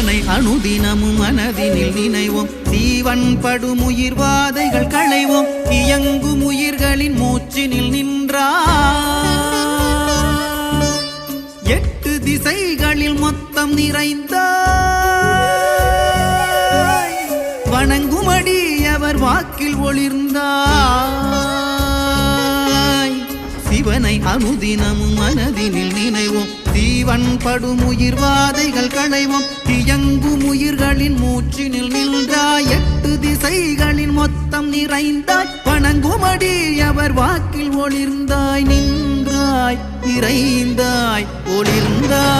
அதனை அணுதினமும் மனதினில் நினைவோம். தீவன் படும் உயிர்வாதைகள் களைவோம். இயங்கும் உயிர்களின் மூச்சினில் நின்றா. எட்டு திசைகளில் மொத்தம் நிறைந்த. வணங்குமடி அவர் வாக்கில் ஒளிர்ந்தாய் சிவனை அனுதினமும் மனதினில் நினைவோம். தீவன் உயிர் வாதைகள் களைவோம். தியங்கும் உயிர்களின் மூச்சினில் நின்றாய். எட்டு திசைகளின் மொத்தம் நிறைந்தாய். வணங்குமடி அவர் வாக்கில் ஒளிர்ந்தாய். நின்றாய் நிறைந்தாய் ஒளிர்ந்தாய்.